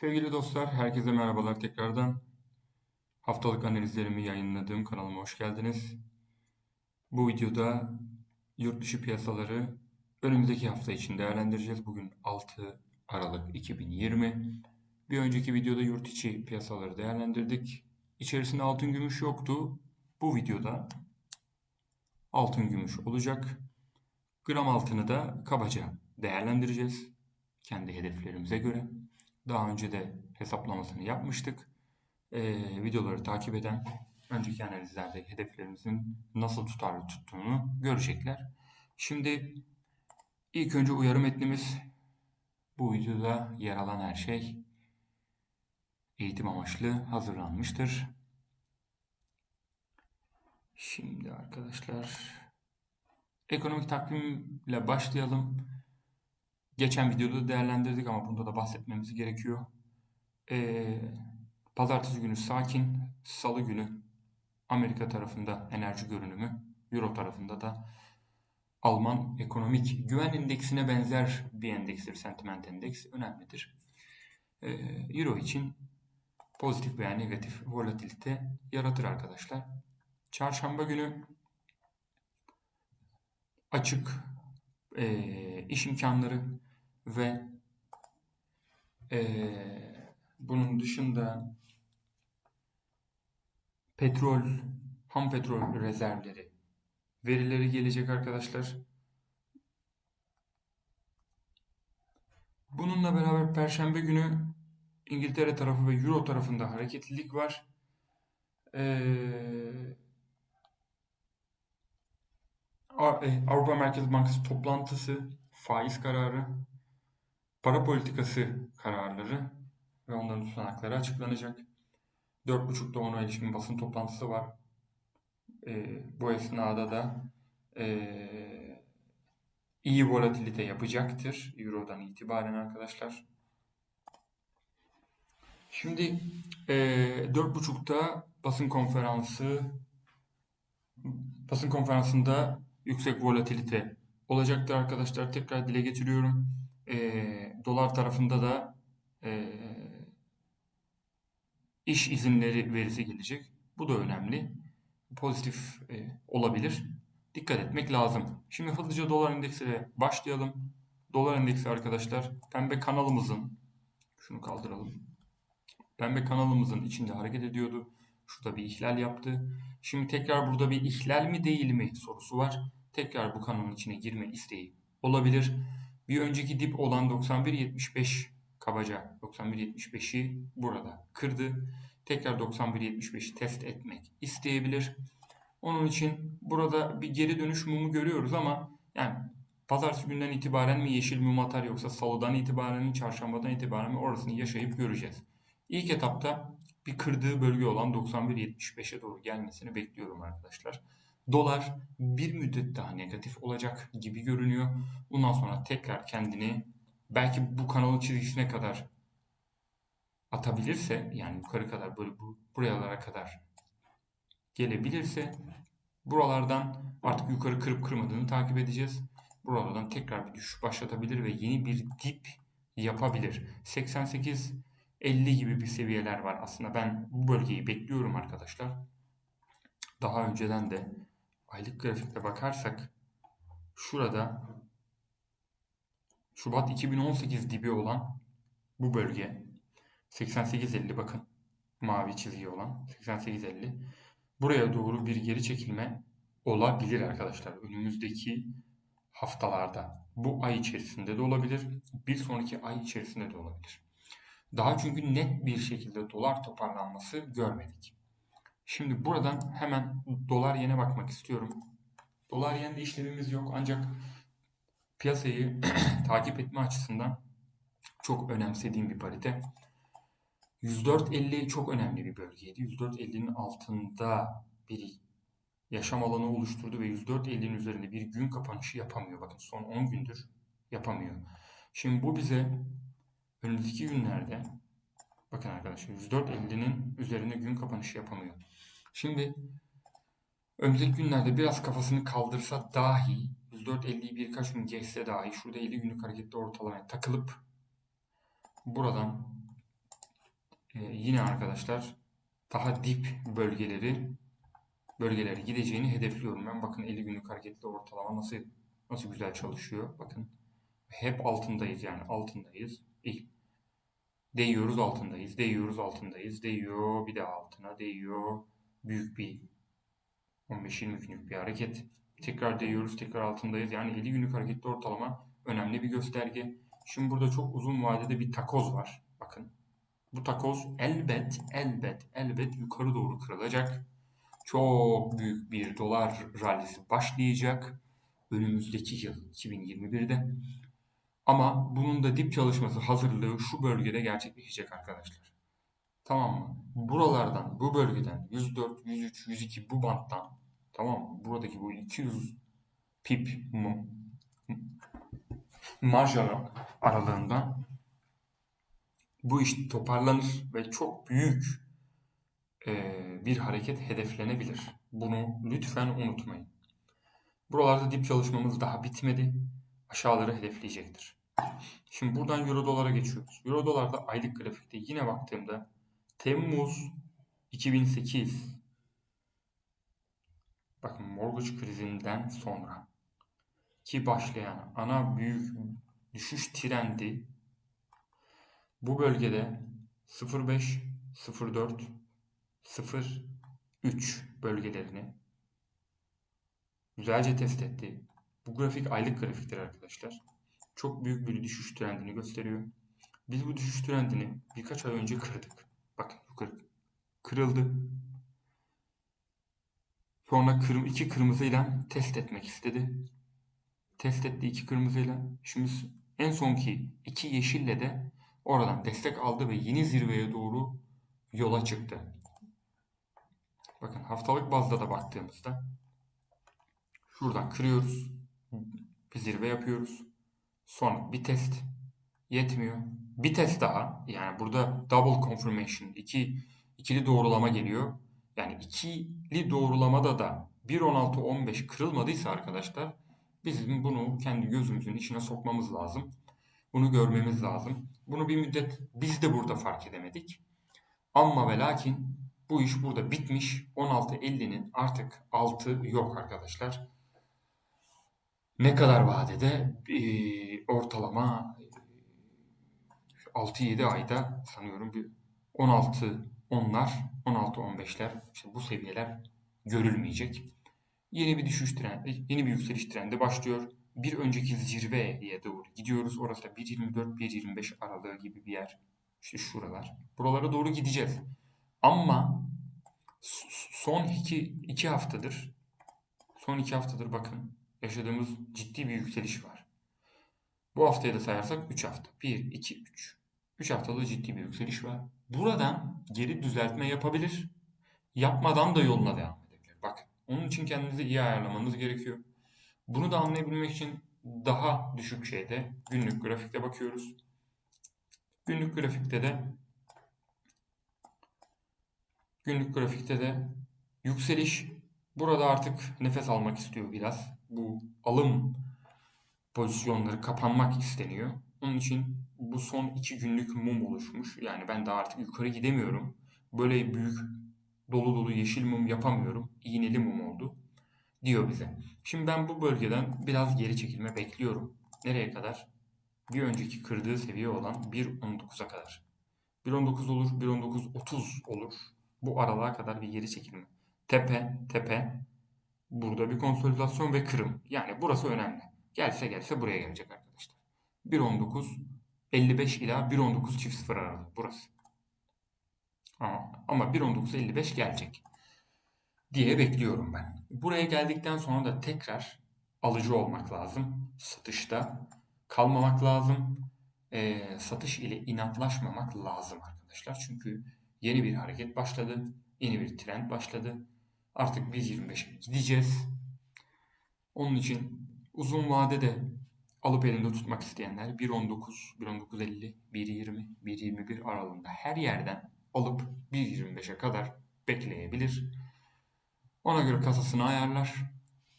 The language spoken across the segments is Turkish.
Sevgili dostlar, herkese merhabalar tekrardan. Haftalık analizlerimi yayınladığım kanalıma hoş geldiniz. Bu videoda yurt dışı piyasaları önümüzdeki hafta için değerlendireceğiz. Bugün 6 Aralık 2020. Bir önceki videoda yurt içi piyasaları değerlendirdik. İçerisinde altın gümüş yoktu. Bu videoda altın gümüş olacak. Gram altını da kabaca değerlendireceğiz. Kendi hedeflerimize göre. Daha önce de hesaplamasını yapmıştık. Ee, videoları takip eden önceki analizlerde hedeflerimizin nasıl tutarlı tuttuğunu görecekler. Şimdi ilk önce uyarı metnimiz. Bu videoda yer alan her şey eğitim amaçlı hazırlanmıştır. Şimdi arkadaşlar ekonomik takvimle başlayalım. Geçen videoda değerlendirdik ama bunda da bahsetmemiz gerekiyor. Ee, pazartesi günü sakin, salı günü Amerika tarafında enerji görünümü, Euro tarafında da Alman ekonomik güven endeksine benzer bir endekstir. Sentiment endeks önemlidir. Ee, Euro için pozitif veya negatif volatilite yaratır arkadaşlar. Çarşamba günü açık e, iş imkanları ve e, bunun dışında petrol, ham petrol rezervleri verileri gelecek arkadaşlar. Bununla beraber Perşembe günü İngiltere tarafı ve Euro tarafında hareketlilik var. Ee, Avrupa Merkez Bankası toplantısı, faiz kararı, para politikası kararları ve onların tutanakları açıklanacak. 4.30'da ona ilişkin basın toplantısı var. E, bu esnada da e, iyi volatilite yapacaktır Euro'dan itibaren arkadaşlar. Şimdi e, 4.30'da basın konferansı basın konferansında yüksek volatilite olacaktır arkadaşlar. Tekrar dile getiriyorum. E, dolar tarafında da e, iş izinleri verisi gelecek. Bu da önemli. Pozitif e, olabilir. Dikkat etmek lazım. Şimdi hızlıca dolar endeksiyle başlayalım. Dolar endeksi arkadaşlar pembe kanalımızın şunu kaldıralım. Pembe kanalımızın içinde hareket ediyordu. Şurada bir ihlal yaptı. Şimdi tekrar burada bir ihlal mi değil mi sorusu var. Tekrar bu kanalın içine girme isteği olabilir. Bir önceki dip olan 91.75 kabaca 91.75'i burada kırdı. Tekrar 91.75'i test etmek isteyebilir. Onun için burada bir geri dönüş mumu görüyoruz ama yani pazartesi günden itibaren mi yeşil mum atar yoksa salıdan itibaren mi çarşambadan itibaren mi orasını yaşayıp göreceğiz. İlk etapta bir kırdığı bölge olan 91.75'e doğru gelmesini bekliyorum arkadaşlar. Dolar bir müddet daha negatif olacak gibi görünüyor. Bundan sonra tekrar kendini belki bu kanalın çizgisine kadar atabilirse yani yukarı kadar böyle bu, buralara kadar gelebilirse buralardan artık yukarı kırıp kırmadığını takip edeceğiz. Buralardan tekrar bir düşüş başlatabilir ve yeni bir dip yapabilir. 88 50 gibi bir seviyeler var. Aslında ben bu bölgeyi bekliyorum arkadaşlar. Daha önceden de aylık grafikte bakarsak şurada Şubat 2018 dibi olan bu bölge 88.50 bakın mavi çizgi olan 88.50 buraya doğru bir geri çekilme olabilir arkadaşlar önümüzdeki haftalarda bu ay içerisinde de olabilir bir sonraki ay içerisinde de olabilir daha çünkü net bir şekilde dolar toparlanması görmedik. Şimdi buradan hemen dolar yene bakmak istiyorum. Dolar yende işlemimiz yok ancak piyasayı takip etme açısından çok önemsediğim bir parite. 104.50 çok önemli bir bölgeydi. 104.50'nin altında bir yaşam alanı oluşturdu ve 104.50'nin üzerinde bir gün kapanışı yapamıyor. Bakın son 10 gündür yapamıyor. Şimdi bu bize önümüzdeki günlerde bakın arkadaşlar 104.50'nin üzerinde gün kapanışı yapamıyor. Şimdi önümüzdeki günlerde biraz kafasını kaldırsa dahi 104.50'yi birkaç gün geçse dahi şurada 50 günlük hareketli ortalamaya takılıp buradan Ee, yine arkadaşlar daha dip bölgeleri bölgelere gideceğini hedefliyorum ben. Bakın 50 günlük hareketli ortalama nasıl nasıl güzel çalışıyor. Bakın hep altındayız yani altındayız. İyi. Değiyoruz altındayız. Değiyoruz altındayız. Değiyor bir daha altına değiyor. Büyük bir 15-20 günlük bir hareket. Tekrar değiyoruz, tekrar altındayız. Yani 50 günlük hareketli ortalama önemli bir gösterge. Şimdi burada çok uzun vadede bir takoz var. Bakın. Bu takoz elbet, elbet, elbet yukarı doğru kırılacak. Çok büyük bir dolar rallisi başlayacak. Önümüzdeki yıl 2021'de. Ama bunun da dip çalışması hazırlığı şu bölgede gerçekleşecek arkadaşlar. Tamam mı? Buralardan, bu bölgeden 104, 103, 102 bu banttan tamam mı? Buradaki bu 200 pip marj ara- aralığından bu iş toparlanır ve çok büyük eee, bir hareket hedeflenebilir. Bunu lütfen unutmayın. Buralarda dip çalışmamız daha bitmedi. Aşağıları hedefleyecektir. Şimdi buradan Euro dolara geçiyoruz. Euro dolarda aylık grafikte yine baktığımda Temmuz 2008 bakın mortgage krizinden sonra ki başlayan ana büyük düşüş trendi bu bölgede 05, 04, 03 bölgelerini güzelce test etti. Bu grafik aylık grafiktir arkadaşlar. Çok büyük bir düşüş trendini gösteriyor. Biz bu düşüş trendini birkaç ay önce kırdık. Kırıldı. Sonra kırm iki kırmızıyla test etmek istedi. Test etti iki kırmızıyla. Şimdi en sonki iki yeşille de oradan destek aldı ve yeni zirveye doğru yola çıktı. Bakın haftalık bazda da baktığımızda şuradan kırıyoruz. Bir zirve yapıyoruz. Sonra bir test yetmiyor. Bir test daha. Yani burada double confirmation. iki ikili doğrulama geliyor. Yani ikili doğrulamada da 1.16.15 kırılmadıysa arkadaşlar bizim bunu kendi gözümüzün içine sokmamız lazım. Bunu görmemiz lazım. Bunu bir müddet biz de burada fark edemedik. Ama ve lakin bu iş burada bitmiş. 16.50'nin artık altı yok arkadaşlar. Ne kadar vadede? Ee, ortalama 6-7 ayda sanıyorum bir 16 onlar 16-15'ler işte bu seviyeler görülmeyecek. Yeni bir düşüş trendi, yeni bir yükseliş trendi başlıyor. Bir önceki zirveye doğru gidiyoruz. Orası da 1.24-1.25 aralığı gibi bir yer. İşte şuralar. Buralara doğru gideceğiz. Ama son iki, iki haftadır son iki haftadır bakın yaşadığımız ciddi bir yükseliş var. Bu haftayı da sayarsak 3 hafta. 1, 2, 3. 3 haftada ciddi bir yükseliş var. Buradan geri düzeltme yapabilir. Yapmadan da yoluna devam edebilir. Bak onun için kendinizi iyi ayarlamanız gerekiyor. Bunu da anlayabilmek için daha düşük şeyde günlük grafikte bakıyoruz. Günlük grafikte de günlük grafikte de yükseliş burada artık nefes almak istiyor biraz. Bu alım pozisyonları kapanmak isteniyor. Onun için bu son iki günlük mum oluşmuş. Yani ben daha artık yukarı gidemiyorum. Böyle büyük dolu dolu yeşil mum yapamıyorum. İğneli mum oldu diyor bize. Şimdi ben bu bölgeden biraz geri çekilme bekliyorum. Nereye kadar? Bir önceki kırdığı seviye olan 1.19'a kadar. 1.19 olur, 1.19.30 olur. Bu aralığa kadar bir geri çekilme. Tepe, tepe. Burada bir konsolidasyon ve kırım. Yani burası önemli. Gelse gelse buraya gelecek arkadaşlar. 1.19 55 ila 1.19 çift sıfır aralığı burası. Ama, ama 1.19 55 gelecek diye bekliyorum ben. Buraya geldikten sonra da tekrar alıcı olmak lazım. Satışta kalmamak lazım. Ee, satış ile inatlaşmamak lazım arkadaşlar. Çünkü yeni bir hareket başladı. Yeni bir trend başladı. Artık 1.25'e gideceğiz. Onun için uzun vadede alıp elinde tutmak isteyenler 1.19, 1.19.50, 1.20, 1.21 aralığında her yerden alıp 1.25'e kadar bekleyebilir. Ona göre kasasını ayarlar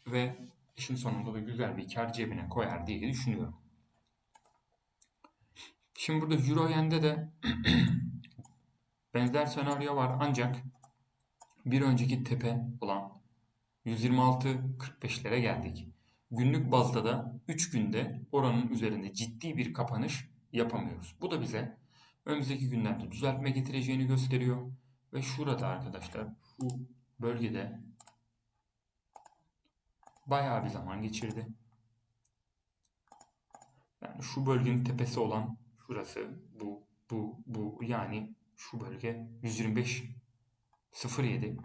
ve işin sonunda da güzel bir kar cebine koyar diye düşünüyorum. Şimdi burada Euro Yen'de de benzer senaryo var ancak bir önceki tepe olan 126.45'lere geldik. Günlük bazda da 3 günde oranın üzerinde ciddi bir kapanış yapamıyoruz. Bu da bize önümüzdeki günlerde düzeltme getireceğini gösteriyor. Ve şurada arkadaşlar şu bölgede bayağı bir zaman geçirdi. Yani şu bölgenin tepesi olan şurası bu bu bu yani şu bölge 125 07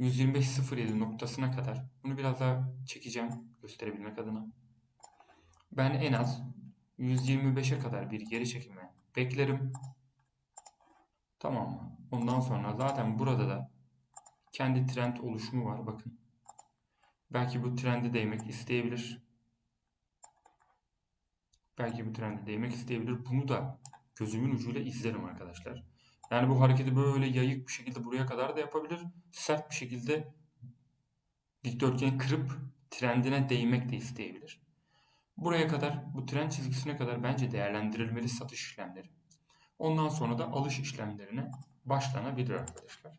125.07 noktasına kadar bunu biraz daha çekeceğim gösterebilmek adına. Ben en az 125'e kadar bir geri çekilme beklerim. Tamam mı? Ondan sonra zaten burada da kendi trend oluşumu var bakın. Belki bu trendi değmek isteyebilir. Belki bu trendi değmek isteyebilir. Bunu da gözümün ucuyla izlerim arkadaşlar. Yani bu hareketi böyle yayık bir şekilde buraya kadar da yapabilir. Sert bir şekilde dikdörtgeni kırıp trendine değmek de isteyebilir. Buraya kadar bu trend çizgisine kadar bence değerlendirilmeli satış işlemleri. Ondan sonra da alış işlemlerine başlanabilir arkadaşlar.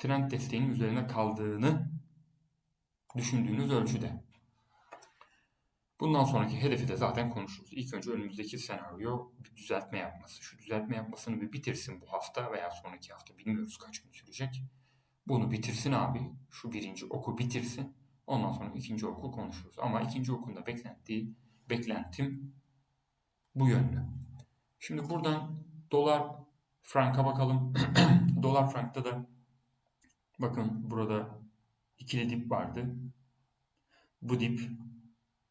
Trend desteğinin üzerine kaldığını düşündüğünüz ölçüde. Bundan sonraki hedefi de zaten konuşuruz. İlk önce önümüzdeki senaryo bir düzeltme yapması. Şu düzeltme yapmasını bir bitirsin bu hafta veya sonraki hafta bilmiyoruz kaç gün sürecek. Bunu bitirsin abi. Şu birinci oku bitirsin. Ondan sonra ikinci oku konuşuruz. Ama ikinci okunda beklenti, beklentim bu yönlü. Şimdi buradan dolar franka bakalım. dolar frankta da bakın burada ikili dip vardı. Bu dip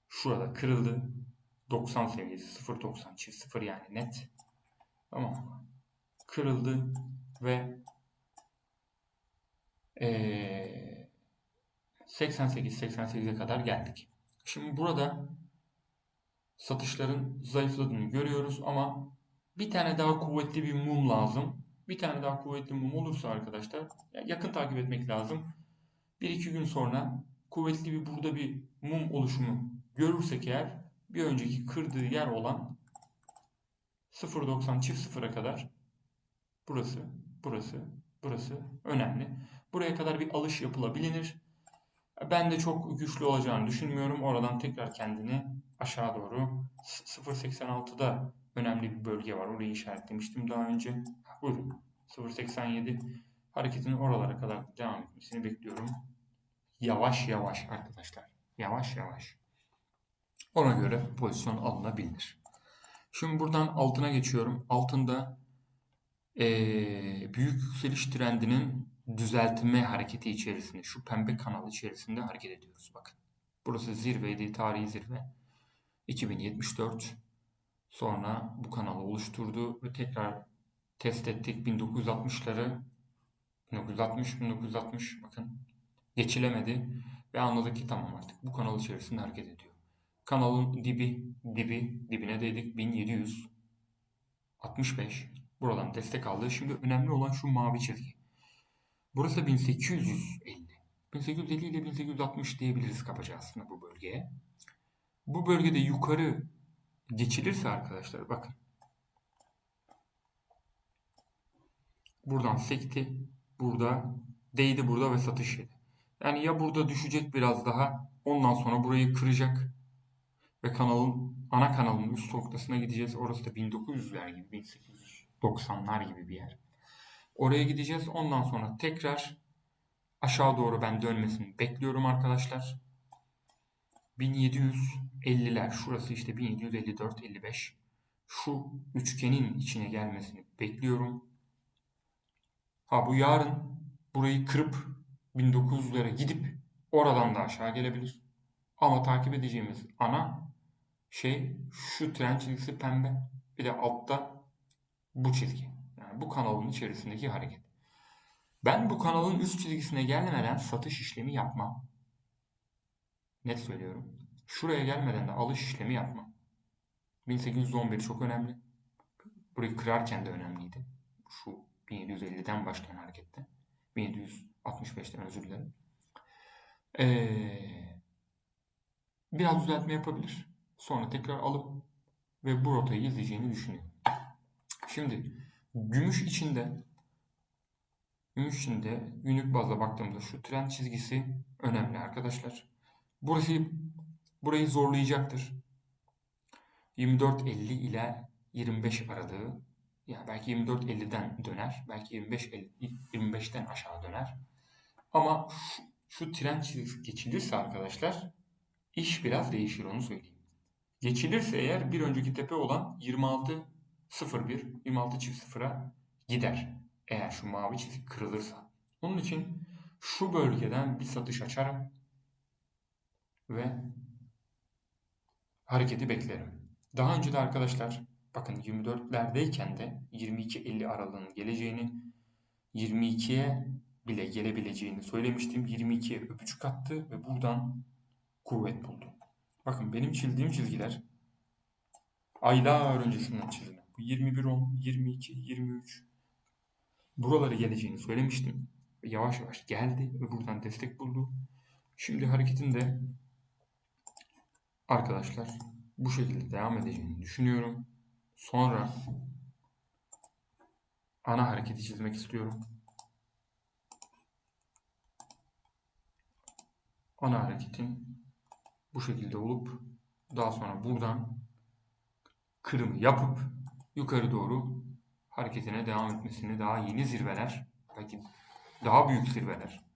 şurada kırıldı. 90 seviyesi 0.90 çift 0 yani net. Tamam? Kırıldı ve ee, 88-88'e kadar geldik. Şimdi burada satışların zayıfladığını görüyoruz ama bir tane daha kuvvetli bir mum lazım. Bir tane daha kuvvetli mum olursa arkadaşlar yakın takip etmek lazım. Bir iki gün sonra kuvvetli bir burada bir mum oluşumu görürsek eğer bir önceki kırdığı yer olan 0.90 çift sıfıra kadar burası, burası, burası önemli. Buraya kadar bir alış yapılabilir. Ben de çok güçlü olacağını düşünmüyorum. Oradan tekrar kendini aşağı doğru 0.86'da önemli bir bölge var. Orayı işaretlemiştim daha önce. Buyurun. 0.87 hareketin oralara kadar devam etmesini bekliyorum. Yavaş yavaş arkadaşlar. Yavaş yavaş. Ona göre pozisyon alınabilir. Şimdi buradan altına geçiyorum. Altında ee, büyük yükseliş trendinin düzeltme hareketi içerisinde, şu pembe kanal içerisinde hareket ediyoruz. Bakın. Burası zirveydi, tarihi zirve. 2074. Sonra bu kanalı oluşturdu ve tekrar test ettik 1960'ları. 1960, 1960 bakın. Geçilemedi ve anladık ki tamam artık bu kanal içerisinde hareket ediyor. Kanalın dibi, dibi, dibine değdik 1765. Buradan destek aldı. Şimdi önemli olan şu mavi çizgi. Burası 1850. 1850 ile 1860 diyebiliriz kabaca aslında bu bölgeye. Bu bölgede yukarı geçilirse arkadaşlar bakın. Buradan sekti. Burada değdi burada ve satış yedi. Yani ya burada düşecek biraz daha ondan sonra burayı kıracak ve kanalın ana kanalın üst noktasına gideceğiz. Orası da 1900'ler gibi 1890'lar gibi bir yer. Oraya gideceğiz. Ondan sonra tekrar aşağı doğru ben dönmesini bekliyorum arkadaşlar. 1750'ler şurası işte 1754-55 şu üçgenin içine gelmesini bekliyorum. Ha bu yarın burayı kırıp 1900'lere gidip oradan da aşağı gelebilir. Ama takip edeceğimiz ana şey şu tren çizgisi pembe. Bir de altta bu çizgi. Bu kanalın içerisindeki hareket. Ben bu kanalın üst çizgisine gelmeden satış işlemi yapmam. Net söylüyorum. Şuraya gelmeden de alış işlemi yapmam. 1811 çok önemli. Burayı kırarken de önemliydi. Şu 1750'den başlayan harekette. 1765'ten özür dilerim. Ee, biraz düzeltme yapabilir. Sonra tekrar alıp ve bu rotayı izleyeceğini düşünüyorum. Şimdi gümüş içinde Gün içinde günlük bazda baktığımda şu trend çizgisi önemli arkadaşlar. Burası burayı zorlayacaktır. 24.50 ile 25 aralığı ya belki 24.50'den döner, belki 25 25'ten aşağı döner. Ama şu, şu çizgisi geçilirse arkadaşlar iş biraz değişir onu söyleyeyim. Geçilirse eğer bir önceki tepe olan 0-1, 26 çift sıfıra gider. Eğer şu mavi çizik kırılırsa. Onun için şu bölgeden bir satış açarım ve hareketi beklerim. Daha önce de arkadaşlar bakın 24'lerdeyken de 22.50 aralığının geleceğini 22'ye bile gelebileceğini söylemiştim. 22'ye öpücük attı ve buradan kuvvet buldu. Bakın benim çizdiğim çizgiler aylar öncesinden çizilmiş. 21-10, 22-23 buralara geleceğini söylemiştim. Yavaş yavaş geldi ve buradan destek buldu. Şimdi hareketin de arkadaşlar bu şekilde devam edeceğini düşünüyorum. Sonra ana hareketi çizmek istiyorum. Ana hareketin bu şekilde olup daha sonra buradan kırımı yapıp yukarı doğru hareketine devam etmesini daha yeni zirveler belki daha büyük zirveler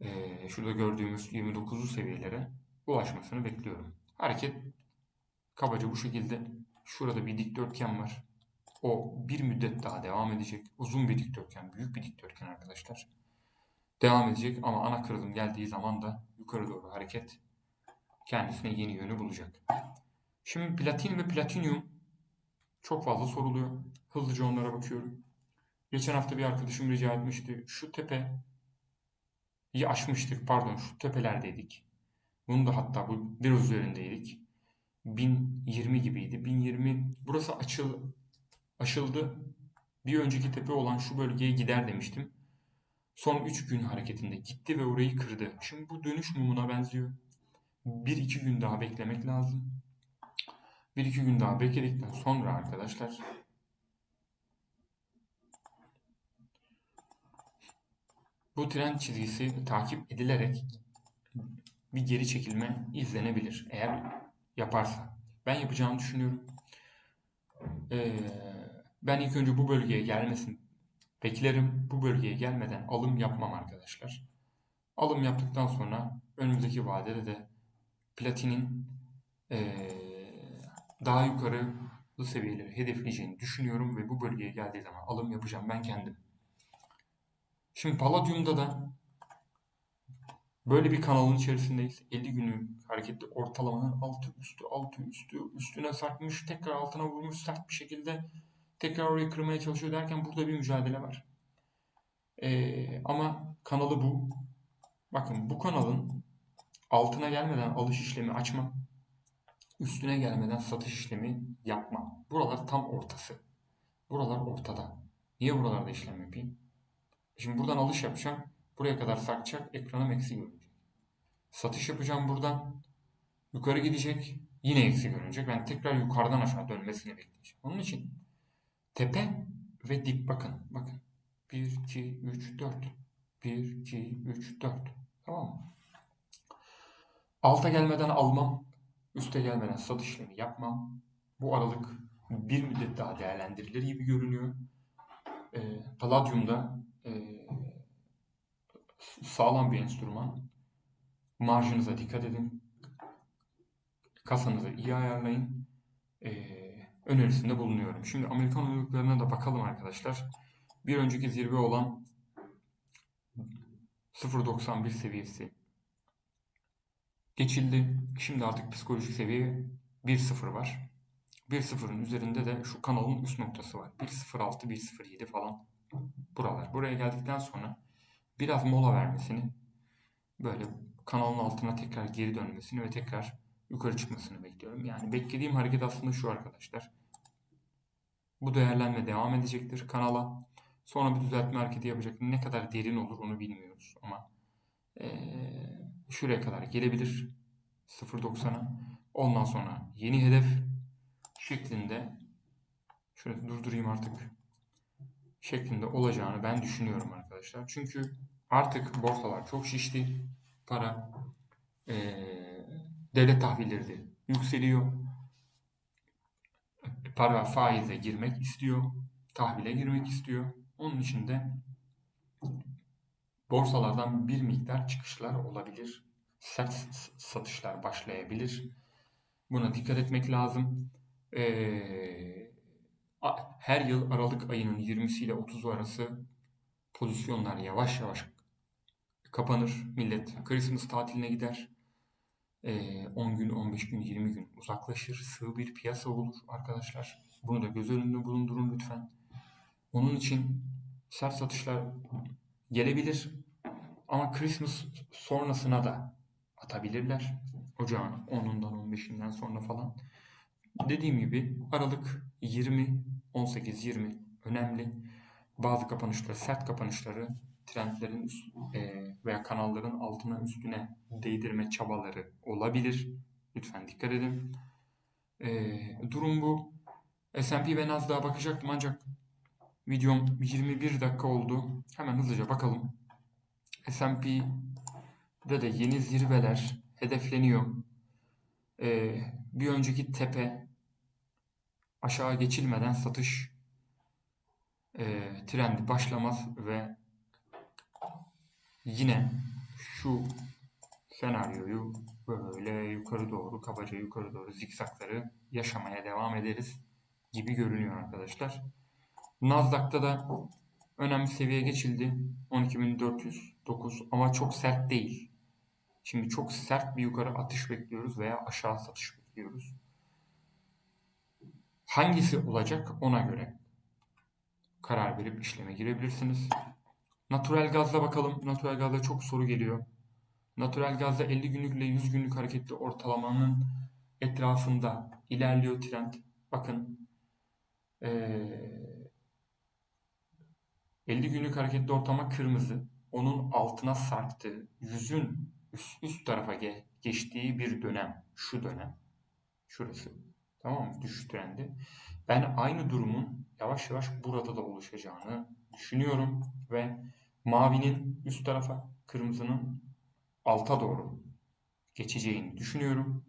ee, şurada gördüğümüz 29'lu seviyelere ulaşmasını bekliyorum. Hareket kabaca bu şekilde şurada bir dikdörtgen var. O bir müddet daha devam edecek. Uzun bir dikdörtgen, büyük bir dikdörtgen arkadaşlar. Devam edecek ama ana kırılım geldiği zaman da yukarı doğru hareket kendisine yeni yönü bulacak. Şimdi platin ve platinyum çok fazla soruluyor. Hızlıca onlara bakıyorum. Geçen hafta bir arkadaşım rica etmişti. Şu tepe iyi aşmıştık. Pardon şu tepelerdeydik. Bunu da hatta bu biraz üzerindeydik. 1020 gibiydi. 1020 burası açıl aşıldı. Bir önceki tepe olan şu bölgeye gider demiştim. Son 3 gün hareketinde gitti ve orayı kırdı. Şimdi bu dönüş mumuna benziyor. 1-2 gün daha beklemek lazım. 1-2 gün daha bekledikten sonra arkadaşlar bu trend çizgisi takip edilerek bir geri çekilme izlenebilir eğer yaparsa. Ben yapacağını düşünüyorum. Ee, ben ilk önce bu bölgeye gelmesin beklerim. Bu bölgeye gelmeden alım yapmam arkadaşlar. Alım yaptıktan sonra önümüzdeki vadede de platinin ee, daha yukarı seviyeleri hedefleyeceğini düşünüyorum ve bu bölgeye geldiği zaman alım yapacağım ben kendim. Şimdi Palladium'da da böyle bir kanalın içerisindeyiz. 50 günü hareketli ortalamanın altı üstü altı üstü üstüne sarkmış tekrar altına vurmuş sert bir şekilde tekrar orayı kırmaya çalışıyor derken burada bir mücadele var. Ee, ama kanalı bu. Bakın bu kanalın altına gelmeden alış işlemi açmam. Üstüne gelmeden satış işlemi yapmam. Buralar tam ortası. Buralar ortada. Niye buralarda işlem yapayım? Şimdi buradan alış yapacağım. Buraya kadar sarkacak. Ekranım eksi görünecek. Satış yapacağım buradan. Yukarı gidecek. Yine eksi görünecek. Ben tekrar yukarıdan aşağı dönmesini bekleyeceğim. Onun için tepe ve dip bakın. Bakın. 1, 2, 3, 4. 1, 2, 3, 4. Tamam mı? Alta gelmeden almam. Üste gelmeden satış işlemi yapmam. Bu aralık bir müddet daha değerlendirilir gibi görünüyor. E, Palladium'da e, sağlam bir enstrüman. Marjınıza dikkat edin. Kasanızı iyi ayarlayın. E, önerisinde bulunuyorum. Şimdi Amerikan uyruklarına da bakalım arkadaşlar. Bir önceki zirve olan 0.91 seviyesi geçildi. Şimdi artık psikolojik seviye 1.0 var. 1.0'ın üzerinde de şu kanalın üst noktası var. 1.06, 1.07 falan buralar. Buraya geldikten sonra biraz mola vermesini böyle kanalın altına tekrar geri dönmesini ve tekrar yukarı çıkmasını bekliyorum. Yani beklediğim hareket aslında şu arkadaşlar. Bu değerlenme devam edecektir kanala. Sonra bir düzeltme hareketi yapacak. Ne kadar derin olur onu bilmiyoruz ama ee, şuraya kadar gelebilir 0.90'a. Ondan sonra yeni hedef şeklinde şöyle durdurayım artık. şeklinde olacağını ben düşünüyorum arkadaşlar. Çünkü artık borsalar çok şişti. Para eee, devlet tahvilleri de yükseliyor. Para faize girmek istiyor. Tahvile girmek istiyor. Onun için de borsalardan bir miktar çıkışlar olabilir. Sert satışlar başlayabilir. Buna dikkat etmek lazım. Ee, her yıl Aralık ayının 20'si ile 30'u arası pozisyonlar yavaş yavaş kapanır. Millet Christmas tatiline gider. Ee, 10 gün, 15 gün, 20 gün uzaklaşır. Sığ bir piyasa olur arkadaşlar. Bunu da göz önünde bulundurun lütfen. Onun için sert satışlar gelebilir. Ama Christmas sonrasına da atabilirler. Ocağın 10'undan 15'inden sonra falan. Dediğim gibi Aralık 20, 18-20 önemli. Bazı kapanışları, sert kapanışları trendlerin e, veya kanalların altına üstüne değdirme çabaları olabilir. Lütfen dikkat edin. E, durum bu. S&P ve Nasdaq'a bakacaktım ancak videom 21 dakika oldu. Hemen hızlıca bakalım. S&P'de de yeni zirveler hedefleniyor. Ee, bir önceki tepe aşağı geçilmeden satış e, trendi başlamaz ve yine şu senaryoyu böyle yukarı doğru kabaca yukarı doğru zikzakları yaşamaya devam ederiz gibi görünüyor arkadaşlar. Nasdaq'ta da önemli seviye geçildi. 12.409 ama çok sert değil. Şimdi çok sert bir yukarı atış bekliyoruz veya aşağı satış bekliyoruz. Hangisi olacak ona göre karar verip işleme girebilirsiniz. Natural gazla bakalım. Natural gazda çok soru geliyor. Natural gazda 50 günlük ile 100 günlük hareketli ortalamanın etrafında ilerliyor trend. Bakın ee, 50 günlük hareketli ortalama kırmızı. Onun altına sarktığı, yüzün üst, üst tarafa ge- geçtiği bir dönem. Şu dönem. Şurası. Tamam mı? Düşüş trendi. Ben aynı durumun yavaş yavaş burada da oluşacağını düşünüyorum ve mavinin üst tarafa, kırmızının alta doğru geçeceğini düşünüyorum.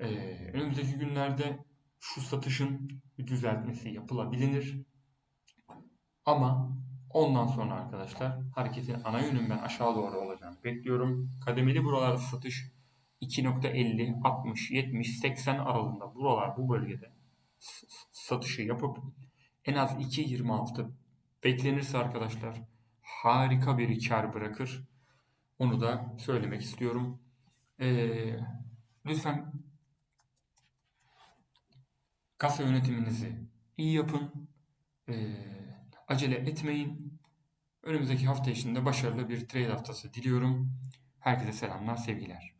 Ee, önümüzdeki günlerde şu satışın bir düzeltmesi yapılabilir. Ama ondan sonra arkadaşlar hareketin ana yönün ben aşağı doğru olacağını bekliyorum. Kademeli buralarda satış 2.50, 60, 70, 80 aralığında buralar bu bölgede satışı yapıp en az 2.26 beklenirse arkadaşlar harika bir kar bırakır. Onu da söylemek istiyorum. Ee, lütfen kasa yönetiminizi iyi yapın. Ee, acele etmeyin. Önümüzdeki hafta içinde başarılı bir trade haftası diliyorum. Herkese selamlar, sevgiler.